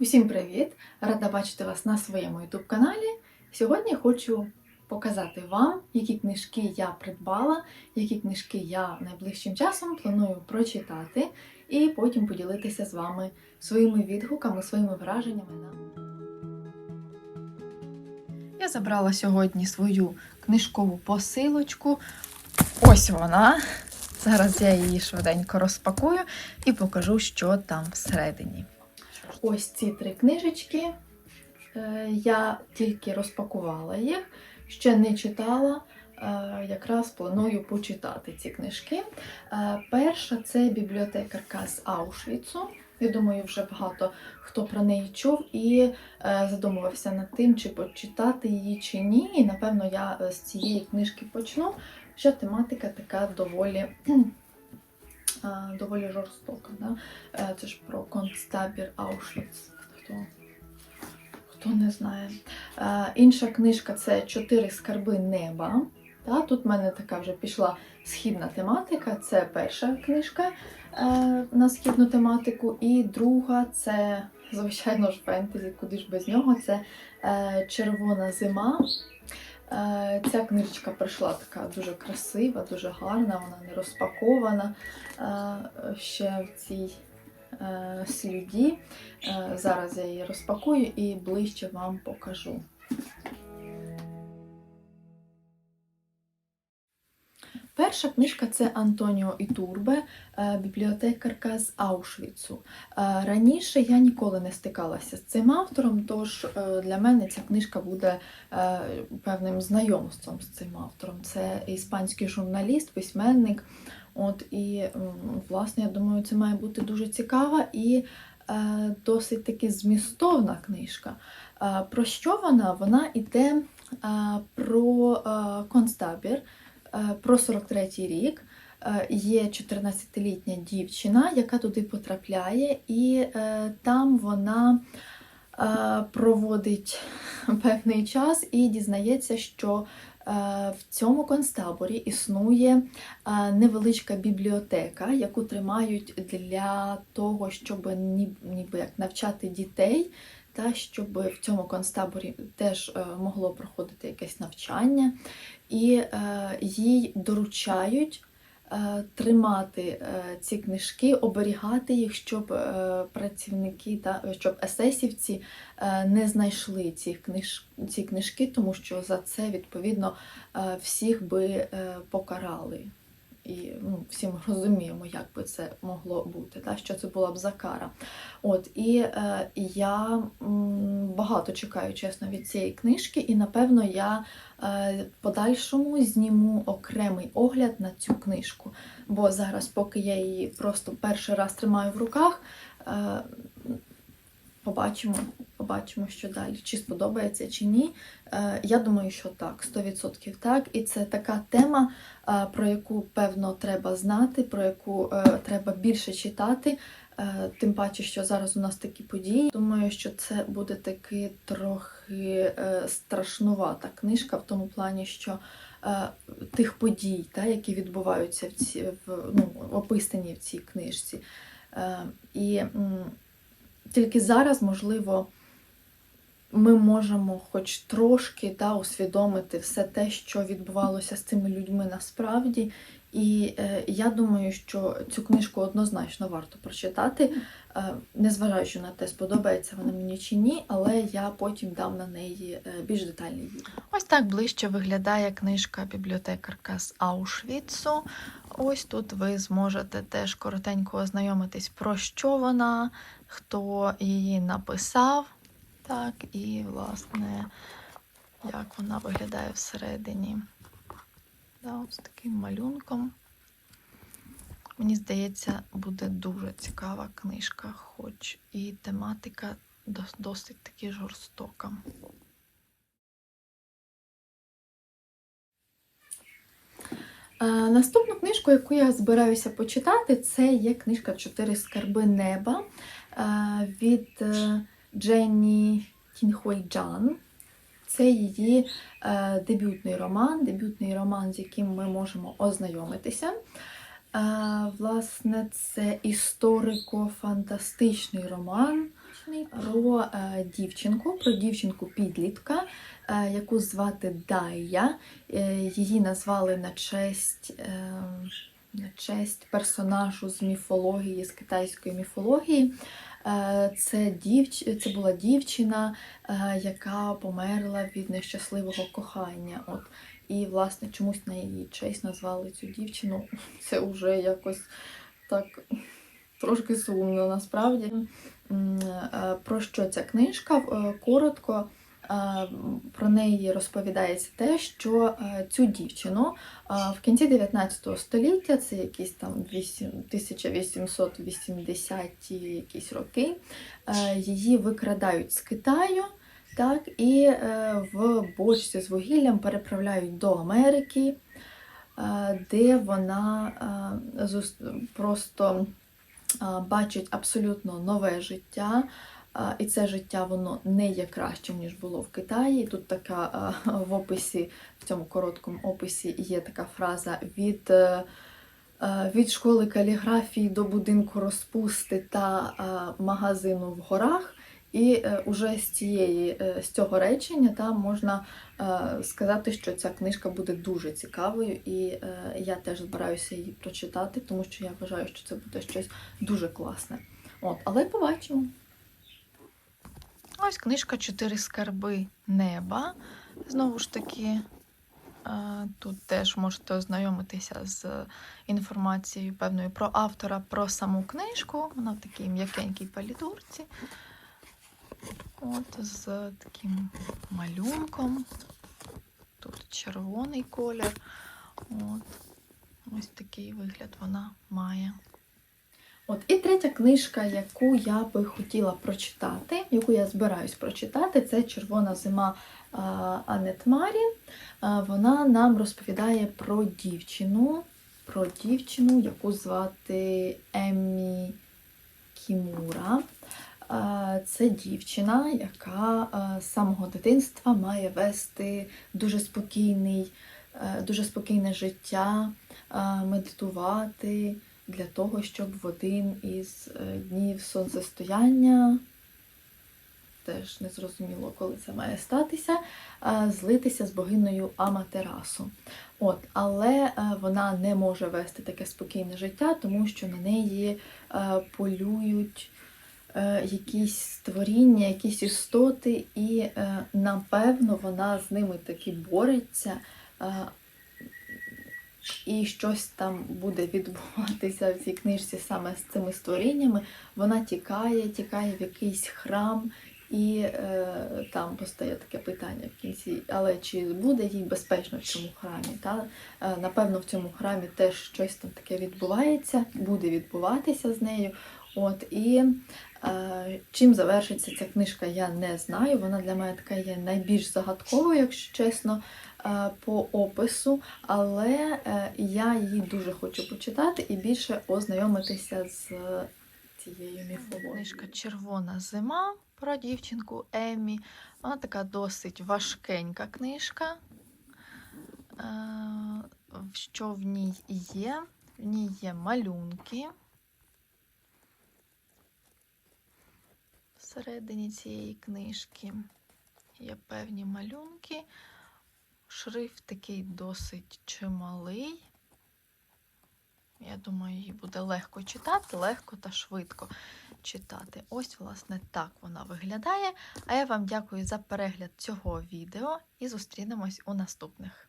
Усім привіт! Рада бачити вас на своєму YouTube каналі. Сьогодні хочу показати вам, які книжки я придбала, які книжки я найближчим часом планую прочитати, і потім поділитися з вами своїми відгуками, своїми враженнями. Я забрала сьогодні свою книжкову посилочку. Ось вона. Зараз я її швиденько розпакую і покажу, що там всередині. Ось ці три книжечки. Е, Я тільки розпакувала їх, ще не читала. Е, Якраз планую почитати ці книжки. Е, Перша це бібліотекарка з Аушвіцу. Я думаю, вже багато хто про неї чув і задумувався над тим, чи почитати її чи ні. І напевно я з цієї книжки почну, що тематика така доволі, доволі жорстока. Да? Е, Це ж про концтабір Аушвіц. Хто, хто не знає. Е, Інша книжка це Чотири скарби неба. Та, тут в мене така вже пішла східна тематика. Це перша книжка е, на східну тематику. І друга це, звичайно ж, фентезі, куди ж без нього. Це е, Червона зима. Е, Ця книжечка прийшла така дуже красива, дуже гарна, вона не розпакована е, ще в цій слюді. Е, Зараз я її розпакую і ближче вам покажу. Перша книжка це Антоніо Ітурбе, е, бібліотекарка з Аушвіцу. Е, Раніше я ніколи не стикалася з цим автором, тож е, для мене ця книжка буде певним знайомством з цим автором. Це іспанський журналіст, письменник. От і власне, я думаю, це має бути дуже цікава і досить таки змістовна книжка. Про що вона? Вона йде про концтабір, про 43-й рік. Е, Є 14-літня дівчина, яка туди потрапляє, і е, там вона е, проводить певний час і дізнається, що е, в цьому концтаборі існує е, невеличка бібліотека, яку тримають для того, щоб ніби як навчати дітей, та щоб в цьому концтаборі теж е, могло проходити якесь навчання, і е, їй доручають. е, Тримати ці книжки, оберігати їх, щоб працівники та щоб есесівці не знайшли ці, книж, ці книжки, тому що за це відповідно всіх би покарали. І ну, всі ми розуміємо, як би це могло бути, та, що це була б за кара. От, і е, я м, багато чекаю, чесно, від цієї книжки, і напевно я е, подальшому зніму окремий огляд на цю книжку. Бо зараз, поки я її просто перший раз тримаю в руках, е, побачимо, побачимо, що далі, чи сподобається, чи ні. Е, я думаю, що так, 100% так. І це така тема, е, про яку певно треба знати, про яку е, треба більше читати. Тим паче, що зараз у нас такі події. Думаю, що це буде таки трохи страшнувата книжка в тому плані, що тих подій, та, які відбуваються в ці, в, ну, описані в цій книжці. І тільки зараз, можливо, ми можемо хоч трошки та, усвідомити все те, що відбувалося з цими людьми насправді. І е, я думаю, що цю книжку однозначно варто прочитати, е, незважаючи на те, сподобається вона мені чи ні, але я потім дам на неї е, більш детальний відео. Ось так ближче виглядає книжка бібліотекарка з Аушвіцу. Ось тут ви зможете теж коротенько ознайомитись, про що вона, хто її написав. Так, і, власне, як вона виглядає всередині. Да, ось таким малюнком. Мені здається, буде дуже цікава книжка, хоч і тематика досить таки жорстока. Наступну книжку, яку я збираюся почитати, це є книжка Чотири скарби неба е, від е, Дженні Кінхойджан. Це її е, дебютний роман, дебютний роман, з яким ми можемо ознайомитися. Е, власне, це історико-фантастичний роман. Наступний про е, дівчинку, про дівчинку підлітка, е, яку звати Дайя. Е, її назвали на честь, е, на честь персонажу з міфології, з китайської міфології. Е, Це, дівч... це була дівчина, е, яка померла від нещасливого кохання. От. І, власне, чомусь на її честь назвали цю дівчину. Це вже якось так трошки сумно насправді. Е, Про що ця книжка? Е, Коротко е, про неї розповідається те, що цю дівчину в кінці 19 століття, це якісь там 1880-ті якісь роки, її викрадають з Китаю. Так, і в бочці з вугіллям переправляють до Америки, де вона просто бачить абсолютно нове життя. І це життя воно не є кращим, ніж було в Китаї. Тут така в описі, в цьому короткому описі є така фраза від, е, е, від школи каліграфії до будинку розпусти та магазину в горах. І е, уже з цієї е, з цього речення там можна е, сказати, що ця книжка буде дуже цікавою, і я теж збираюся її прочитати, тому що я вважаю, що це буде щось дуже класне. От, але побачимо. Ось книжка Чотири скарби неба. Знову ж таки, тут теж можете ознайомитися з інформацією певною про автора, про саму книжку. Вона в такій м'якенькій палітурці. От з таким малюнком. Тут червоний колір. От. Ось такий вигляд вона має. От і третя книжка, яку я би хотіла прочитати, яку я збираюсь прочитати, це Червона зима а, Анет Марі. Вона нам розповідає про дівчину, про дівчину, яку звати Еммі Кімура. Це дівчина, яка з самого дитинства має вести дуже спокійний, е, дуже спокійне життя, медитувати для того, щоб в один із е, днів сонцестояння, теж не зрозуміло, коли це має статися, злитися з богинею Аматерасу. От, але е, вона не може вести таке спокійне життя, тому що на неї полюють якісь створіння, якісь істоти, і е, напевно вона з ними таки бореться. е, І щось там буде відбуватися в цій книжці саме з цими створіннями. Вона тікає, тікає в якийсь храм, і е, там постає таке питання в кінці, але чи буде їй безпечно в цьому храмі? Та? Е, напевно, в цьому храмі теж щось там таке відбувається, буде відбуватися з нею. От, і е, чим завершиться ця книжка, я не знаю. Вона для мене така є найбільш загадковою, якщо чесно, е, по опису, але е, я її дуже хочу почитати і більше ознайомитися з цією міфологією. Книжка Червона зима про дівчинку Еммі. Вона така досить важкенька книжка. Е, Що в ній є? В ній є малюнки. Всередині цієї книжки є певні малюнки. Шрифт такий досить чималий. Я думаю, її буде легко читати, легко та швидко читати. Ось, власне, так вона виглядає. А я вам дякую за перегляд цього відео і зустрінемось у наступних.